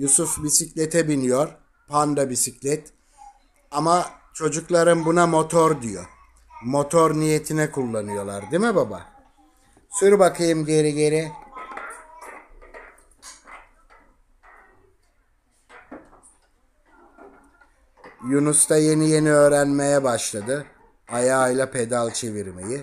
Yusuf bisiklete biniyor. Panda bisiklet. Ama çocukların buna motor diyor. Motor niyetine kullanıyorlar değil mi baba? Sür bakayım geri geri. Yunus da yeni yeni öğrenmeye başladı. Ayağıyla pedal çevirmeyi.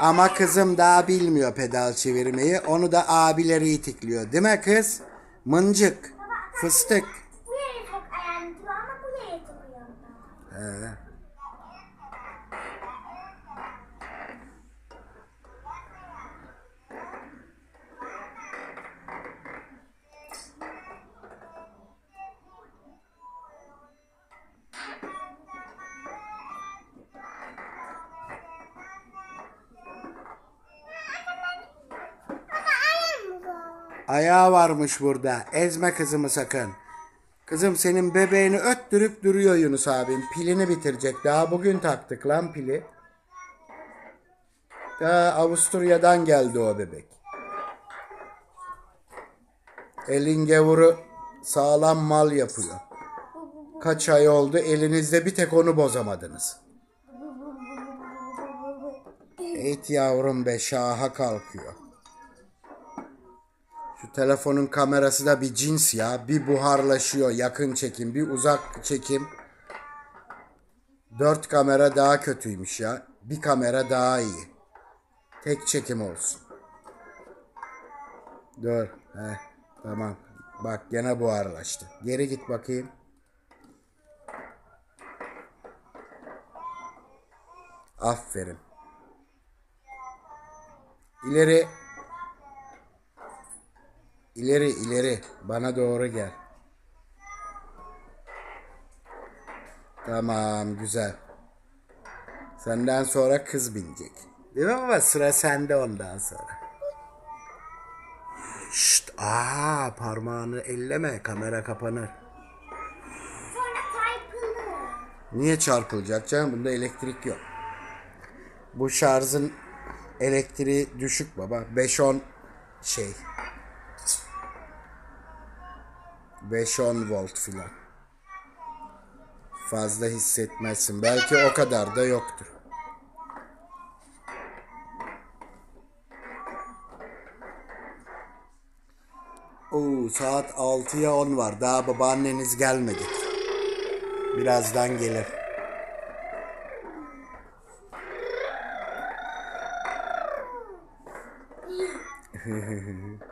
Ama kızım daha bilmiyor pedal çevirmeyi. Onu da abileri itikliyor. Değil mi kız? Mıncık. Fıstık. Bu yere çok ayağını tutuyor ama bu yere tutuyor. He. Ayağı varmış burada. Ezme kızımı sakın. Kızım senin bebeğini öttürüp duruyor Yunus abim. Pilini bitirecek. Daha bugün taktık lan pili. Daha Avusturya'dan geldi o bebek. Elin gavuru sağlam mal yapıyor. Kaç ay oldu elinizde bir tek onu bozamadınız. Evet yavrum be şaha kalkıyor. Telefonun kamerası da bir cins ya. Bir buharlaşıyor yakın çekim, bir uzak çekim. Dört kamera daha kötüymüş ya. Bir kamera daha iyi. Tek çekim olsun. Dur. Heh, tamam. Bak gene buharlaştı. Geri git bakayım. Aferin. İleri. İleri ileri. Bana doğru gel. Tamam güzel. Senden sonra kız binecek. Değil mi baba? Sıra sende ondan sonra. Şşt, aa parmağını elleme. Kamera kapanır. Sonra çarpılır. Niye çarpılacak canım? Bunda elektrik yok. Bu şarjın elektriği düşük baba. 5-10 şey. 5-10 volt filan. Fazla hissetmezsin. Belki o kadar da yoktur. Oo, saat 6'ya 10 var. Daha babaanneniz gelmedi. Birazdan gelir.